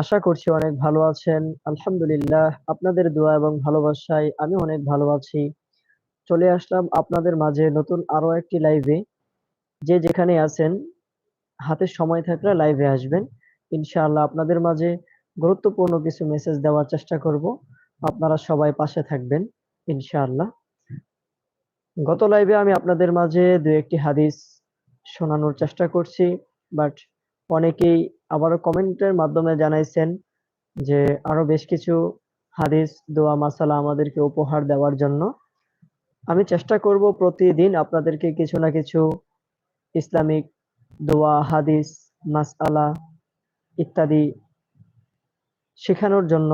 আশা করছি অনেক ভালো আছেন। আলহামদুলিল্লাহ, আপনাদের দোয়া এবং ভালোবাসায় আমি অনেক ভালো আছি। চলে আসলাম আপনাদের মাঝে নতুন আরও একটি লাইভে। যে যেখানে আছেন, হাতে সময় থাকলে লাইভে আসবেন। ইনশাআল্লাহ আপনাদের মাঝে গুরুত্বপূর্ণ কিছু মেসেজ দেওয়ার চেষ্টা করব। আপনারা সবাই পাশে থাকবেন, ইনশাআল্লাহ। গত লাইভে আমি আপনাদের মাঝে দু একটি হাদিস শোনানোর চেষ্টা করছি। বাট অনেকেই আবারও কমেন্টের মাধ্যমে জানাইছেন যে আরও বেশ কিছু হাদিস, দোয়া, মাসালা আমাদেরকে উপহার দেওয়ার জন্য। আমি চেষ্টা করব প্রতিদিন আপনাদেরকে কিছু না কিছু ইসলামিক দোয়া, হাদিস, মাসআলা ইত্যাদি শেখানোর জন্য।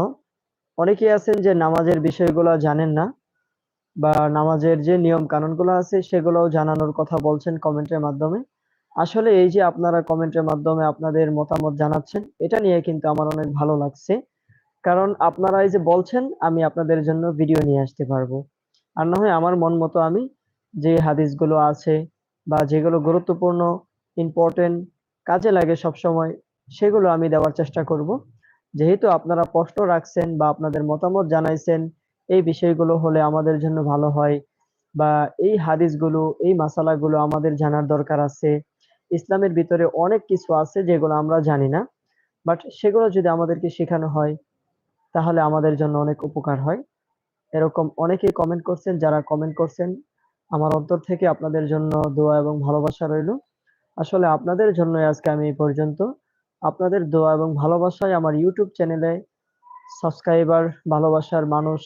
অনেকেই আছেন যে নামাজের বিষয়গুলো জানেন না বা নামাজের যে নিয়ম কানুনগুলো আছে সেগুলোও জানানোর কথা বলছেন কমেন্টের মাধ্যমে। আসলে এই যে আপনারা কমেন্টের মাধ্যমে আপনাদের মতামত জানাচ্ছেন, এটা নিয়ে কিন্তু আমার অনেক ভালো লাগছে। কারণ আপনারা এই যে বলছেন, আমি আপনাদের জন্য ভিডিও নিয়ে আসতে পারব। আর না হয় আমার মন মতো আমি যে হাদিসগুলো আছে বা যেগুলো গুরুত্বপূর্ণ, ইম্পোর্টেন্ট, কাজে লাগে সবসময়, সেগুলো আমি দেওয়ার চেষ্টা করব। যেহেতু আপনারা প্রশ্ন রাখছেন বা আপনাদের মতামত জানাইছেন, এই বিষয়গুলো হলে আমাদের জন্য ভালো হয় বা এই হাদিসগুলো, এই মাসালাগুলো আমাদের জানার দরকার আছে। ইসলামের ভিতরে অনেক কিছু আছে যেগুলো আমরা জানি না। বাট সেগুলো যদি আমাদেরকে শেখানো হয়, তাহলে আমাদের জন্য অনেক উপকার হয়। এরকম অনেকেই কমেন্ট করছেন, যারা কমেন্ট করছেন, আমার অন্তর থেকে আপনাদের জন্য দোয়া এবং ভালোবাসা রইল আসলে আপনাদের জন্য আজকে আমি এই পর্যন্ত। আপনাদের দোয়া এবং ভালোবাসায় আমার ইউটিউব চ্যানেলে সাবস্ক্রাইবার, ভালোবাসার মানুষ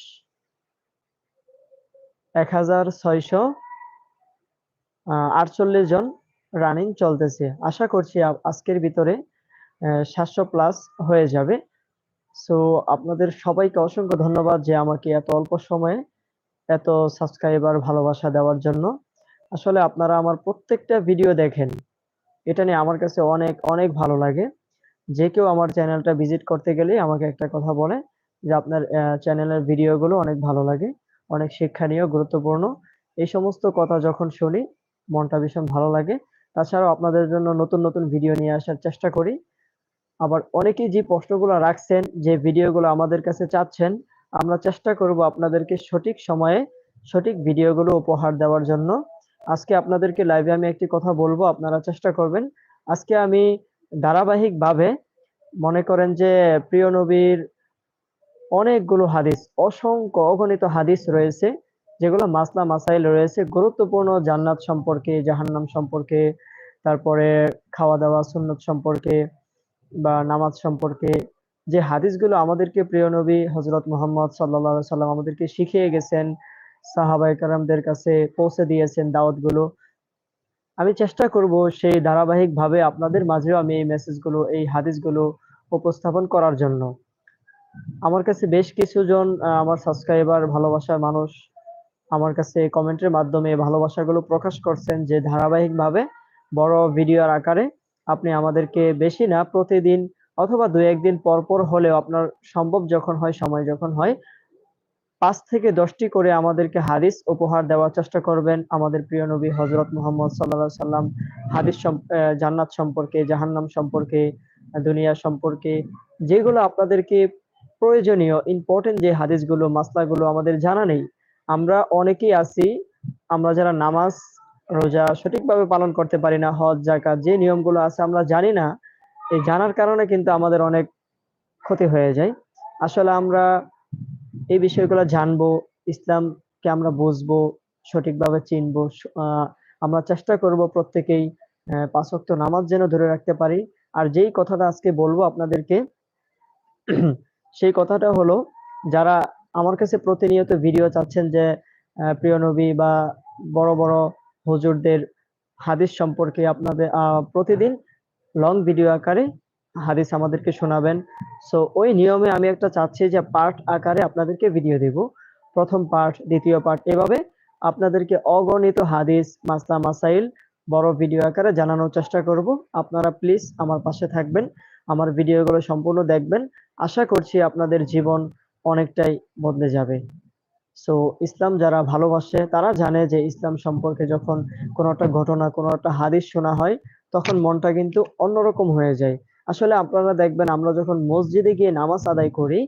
১৬০০ আ ৪৮ জন রানিং চলতেছে। আশা করছি আজকের ভিতরে ৭০০ প্লাস হয়ে যাবে। সো আপনাদের সবাইকে অসংখ্য ধন্যবাদ যে আমাকে এত অল্প সময়ে এত সাবস্ক্রাইবার, ভালোবাসা দেওয়ার জন্য। আসলে আপনারা আমার প্রত্যেকটা ভিডিও দেখেন। এটা নিয়ে আমার কাছে অনেক, অনেক ভালো লাগে। যে কেউ আমার চ্যানেলটা ভিজিট করতে গেলেই আমাকে একটা কথা বলে যে, "আপনার চ্যানেলের ভিডিওগুলো অনেক ভালো লাগে, অনেক শিক্ষণীয়, গুরুত্বপূর্ণ।" এই সমস্ত কথা যখন শুনি, মনটা ভীষণ ভালো লাগে। তাছাড়াও আপনাদের জন্য নতুন, নতুন ভিডিও নিয়ে আসার চেষ্টা করি। আবার অনেকেই যে প্রশ্নগুলো রাখছেন, যে ভিডিওগুলো আমাদের কাছে চাচ্ছেন, আমরা চেষ্টা করব আপনাদেরকে সঠিক সময়ে সঠিক ভিডিওগুলো উপহার দেওয়ার জন্য। আজকে আপনাদেরকে লাইভে আমি একটি কথা বলব আপনারা চেষ্টা করবেন। আজকে আমি ধারাবাহিকভাবে মনে করেন যে প্রিয় নবীর অনেকগুলো হাদিস, অসংখ্য অগণিত হাদিস রয়েছে, যেগুলো মাসলা মাসাইল রয়েছে, গুরুত্বপূর্ণ জান্নাত সম্পর্কে, জাহান্নাম সম্পর্কে, তারপরে খাওয়া-দাওয়া সুন্নত সম্পর্কে বা নামাজ সম্পর্কে যে হাদিসগুলো আমাদেরকে প্রিয় নবী হযরত মোহাম্মদ আলাইহি সাল্লাম আমাদেরকে শিখিয়ে গেছেন, সাহাবায়ে কেরামদের কাছে পৌঁছে দিয়েছেন দাওয়াতগুলো। আমি চেষ্টা করব সেই ধারাবাহিকভাবে আপনাদের মাঝেও আমি এই মেসেজগুলো, এই হাদিসগুলো উপস্থাপন করার জন্য। আমার কাছে বেশ কিছুজন আমার সাবস্ক্রাইবার, ভালোবাসার মানুষ আমার কাছে কমেন্টের মাধ্যমে ভালোবাসাগুলো প্রকাশ করছেন যে ধারাবাহিকভাবে বড় ভিডিওর আকারে আপনি আমাদেরকে বেশি না প্রতিদিন অথবা ২-১ দিন পর, পর হলেও আপনার সম্ভব যখন হয়, সময় যখন হয় পাঁচ থেকে দশটি করে আমাদেরকে হাদিস উপহার দেওয়ার চেষ্টা করবেন। আমাদের প্রিয় নবী হযরত মোহাম্মদ আলাইহি সাল্লাম হাদিস জান্নাত সম্পর্কে, জাহান্নাম সম্পর্কে, দুনিয়া সম্পর্কে যেগুলো আপনাদেরকে প্রয়োজনীয় ইম্পর্টেন্ট যে হাদিসগুলো, মাসলাগুলো আমাদের জানা নেই। আমরা অনেকেই আছি, আমরা যারা নামাজ, রোজা সঠিকভাবে পালন করতে পারি না, হজ, যাকাত যে নিয়মগুলো আছে আমরা জানি না। এই জানার কারণে কিন্তু আমাদের অনেক ক্ষতি হয়ে যায়। আসলে আমরা এই বিষয়গুলো জানব, ইসলামকে আমরা বুঝব, সঠিকভাবে চিনবো। আমরা চেষ্টা করব প্রত্যেকেই ৫ নামাজ যেন ধরে রাখতে পারি। আর যেই কথাটা আজকে বলব আপনাদেরকে সেই কথাটা হলো, যারা আমার কাছে প্রতিনিয়ত ভিডিও চাচ্ছেন যে প্রিয় নবী বা বড়, বড় হুজুরদের হাদিস সম্পর্কে আপনাদের প্রতিদিন লং ভিডিও আকারে হাদিস আমাদেরকে শোনাবেন। সো ওই নিয়মে আমি একটা চাচ্ছি যে পার্ট আকারে আপনাদেরকে ভিডিও দিব। প্রথম পার্ট, দ্বিতীয় পার্ট এভাবে আপনাদেরকে অগণিত হাদিস, মাসলা মাসাইল বড় ভিডিও আকারে জানানোর চেষ্টা করব। আপনারা প্লিজ আমার পাশে থাকবেন। আমার ভিডিওগুলো সম্পূর্ণ দেখবেন। আশা করছি আপনাদের জীবন অনেকটাই বদলে যাবে। সো ইসলাম যারা ভালোবাসে তারা জানে যে ইসলাম সম্পর্কে যখন কোনো একটা ঘটনা, কোনো একটা হাদিস শোনা হয়, তখন মনটা কিন্তু অন্যরকম হয়ে যায়। আসলে আপনারা দেখবেন আমরা যখন মসজিদে গিয়ে নামাজ আদায় করি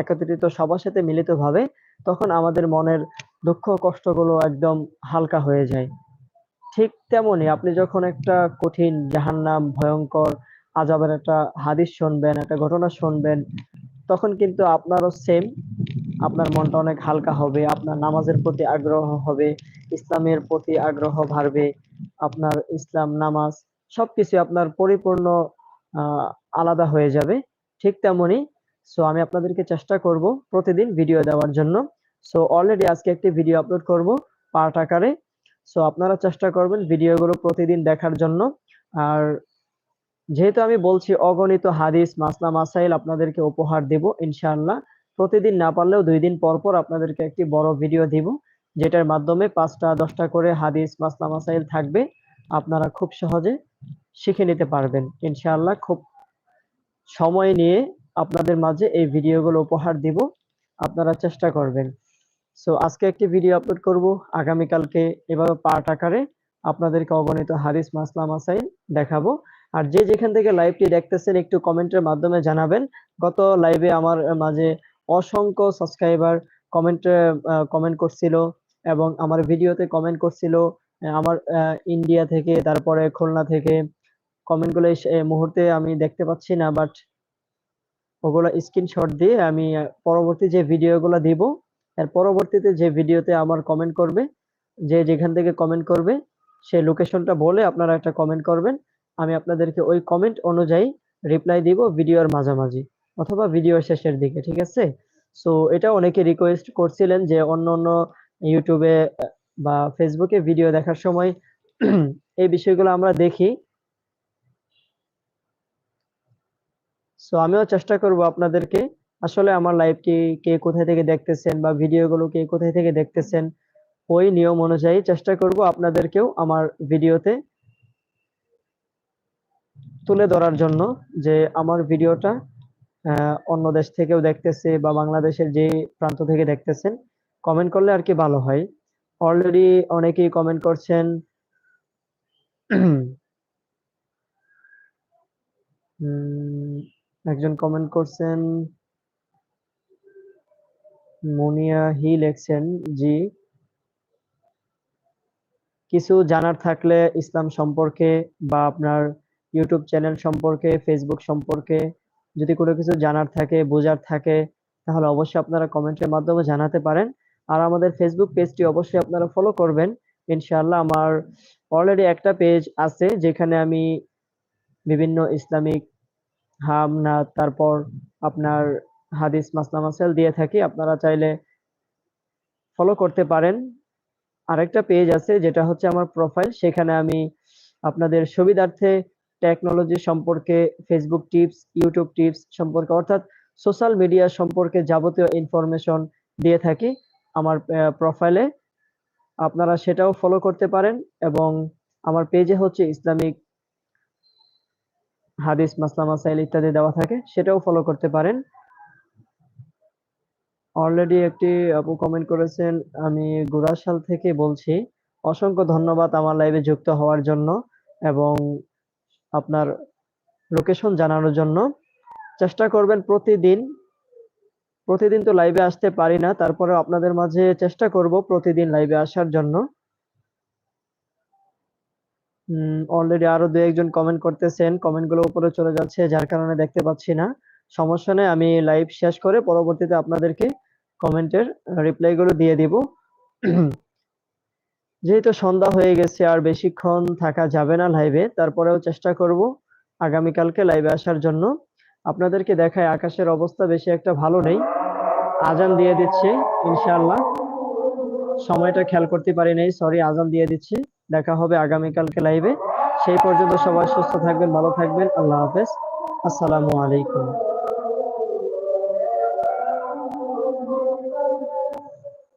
একত্রিত সবার সাথে মিলিতভাবে তখন আমাদের মনের দুঃখ কষ্টগুলো একদম হালকা হয়ে যায় ঠিক তেমনি আপনি যখন একটা কঠিন জাহান্নাম ভয়ঙ্কর আজাবের একটা হাদিস শুনবেন একটা ঘটনা শুনবেন তখন কিন্তু আপনারও সেম আপনার মনটা অনেক হালকা হবে, আপনার নামাজের প্রতি আগ্রহ হবে, ইসলামের প্রতি আগ্রহ বাড়বে, আপনার ইসলাম, নামাজ সবকিছু আপনার পরিপূর্ণ আলাদা হয়ে যাবে, ঠিক তেমনি সো আমি আপনাদেরকে চেষ্টা করব প্রতিদিন ভিডিও দেওয়ার জন্য সো অলরেডি আজকে একটি ভিডিও আপলোড করব পার্ট আকারে সো আপনারা চেষ্টা করবেন ভিডিওগুলো প্রতিদিন দেখার জন্য, আর যেহেতু আমি বলছি অগণিত হাদিস, মাসলা, মাসাইল আপনাদেরকে উপহার দেব, ইনশাআল্লাহ। প্রতিদিন না পারলেও দুই দিন পর পর আপনাদেরকে একটি বড় ভিডিও দিব, যেটার মাধ্যমে পাঁচটা, দশটা করে হাদিস, মাসলা, মাসাইল থাকবে। আপনারা খুব সহজে শিখে নিতে পারবেন। ইনশাআল্লাহ খুব সময় নিয়ে আপনাদের মাঝে এই ভিডিওগুলো উপহার দিব। আপনারা চেষ্টা করবেন। সো আজকে একটি ভিডিও আপলোড করব। আগামীকালকে এভাবে পার্ট আকারে আপনাদেরকে অগণিত হাদিস, মাসলা, মাসাইল দেখাবো। আর যে যেখান থেকে লাইভটি দেখতেছেন, একটু কমেন্টের মাধ্যমে জানাবেন। গত লাইভে আমার মাঝে অসংখ্য সাবস্ক্রাইবার কমেন্টে কমেন্ট করছিল এবং আমার ভিডিওতে কমেন্ট করছিল আমার ইন্ডিয়া থেকে, তারপরে খুলনা থেকে। কমেন্টগুলো মুহূর্তে আমি দেখতে পাচ্ছি না বাট ওগুলো স্ক্রিনশট দিয়ে আমি পরবর্তী যে ভিডিওগুলো দিব, এর পরবর্তীতে যে ভিডিওতে আমার কমেন্ট করবে, যে যেখান থেকে কমেন্ট করবে, সে লোকেশনটা বলে আপনারা একটা কমেন্ট করবেন। আমি আপনাদেরকে ওই কমেন্ট অনুযায়ী রিপ্লাই দিব ভিডিওর মাঝামাঝি অথবা ভিডিওর শেষের দিকে, ঠিক আছে? সো এটা অনেকে রিকোয়েস্ট করছিলেন যে অন্য অন্য ইউটিউবে বা ফেসবুকে ভিডিও দেখার সময় এই বিষয়গুলো আমরা দেখি। সো আমিও চেষ্টা করব আপনাদেরকে, আসলে আমার লাইভটি কে কোথায় থেকে দেখতেছেন বা ভিডিওগুলো কে কোথায় থেকে দেখতেছেন, ওই নিয়ম অনুযায়ী চেষ্টা করব আপনাদেরকেও আমার ভিডিওতে তুলে ধরার জন্য যে আমার ভিডিওটা অন্য দেশ থেকেও দেখতেছে বা বাংলাদেশের যে প্রান্ত থেকে দেখতেছেন কমেন্ট করলে আর কি ভালো হয়। অলরেডি অনেকেই কমেন্ট করছেন একজন কমেন্ট করছেন, মুনিয়া হি লেখছেন, জি, কিছু জানার থাকলে ইসলাম সম্পর্কে বা আপনার ইউটিউব চ্যানেল সম্পর্কে ফেসবুক সম্পর্কে, যদি কোনো কিছু জানার থাকে, বোঝার থাকে, তাহলে অবশ্যই আপনারা কমেন্টের মাধ্যমে জানাতে পারেন। আর আমাদের ফেসবুক পেজটি অবশ্যই আপনারা ফলো করবেন। ইনশাআল্লাহ আমার অলরেডি একটা পেজ আছে, যেখানে আমি বিভিন্ন ইসলামিক হামনা তারপর আপনার হাদিস, মাসলা, মাসাইল দিয়ে থাকি। আপনারা চাইলে ফলো করতে পারেন। আরেকটা পেজ আছে, যেটা হচ্ছে আমার প্রোফাইল সেখানে আমি আপনাদের সুবিধার্থে টেকনোলজি সম্পর্কে ফেসবুক টিপস ইউটিউব টিপস সম্পর্কে, অর্থাৎ সোশ্যাল মিডিয়া সম্পর্কে যাবতীয় ইনফরমেশন দিয়ে থাকি আমার প্রোফাইলে আপনারা সেটাও ফলো করতে পারেন এবং আমার পেজে হচ্ছে ইসলামিক হাদিস, মাসলা, মাসাইল ইত্যাদি দেওয়া থাকে, সেটাও ফলো করতে পারেন। অলরেডি একটি আপু কমেন্ট করেছেন, আমি গুরাশাল থেকে বলছি, অসংখ্য ধন্যবাদ আমার লাইভে যুক্ত হওয়ার জন্য এবং আপনার লোকেশন জানানোর জন্য। চেষ্টা করবেন প্রতিদিন প্রতিদিন তো লাইভে আসতে পারি না তারপরে আপনাদের মাঝে চেষ্টা করব প্রতিদিন লাইভে আসার জন্য। অলরেডি আরও দু একজন কমেন্ট করতেছেন কমেন্টগুলো উপরে চলে যাচ্ছে, যার কারণে দেখতে পাচ্ছি না। সমস্যা নেই, আমি লাইভ শেষ করে পরবর্তীতে আপনাদেরকে কমেন্টের রিপ্লাই গুলো দিয়ে দিব। যেহেতু সন্ধ্যা হয়ে গেছে, আর বেশিক্ষণ থাকা যাবে না লাইভে তারপরেও চেষ্টা করব আগামীকালকে লাইভে আসার জন্য। আপনাদেরকে দেখায় আকাশের অবস্থা বেশি একটা ভালো নেই। আজান দিয়ে দিচ্ছে, ইনশাআল্লাহ। সময়টা খেয়াল করতে পারি নাই সরি আজান দিয়ে দিচ্ছি। দেখা হবে আগামীকালকে লাইভে সেই পর্যন্ত সবাই সুস্থ থাকবেন, ভালো থাকবেন। আল্লাহ হাফেজ। আসসালামু আলাইকুম।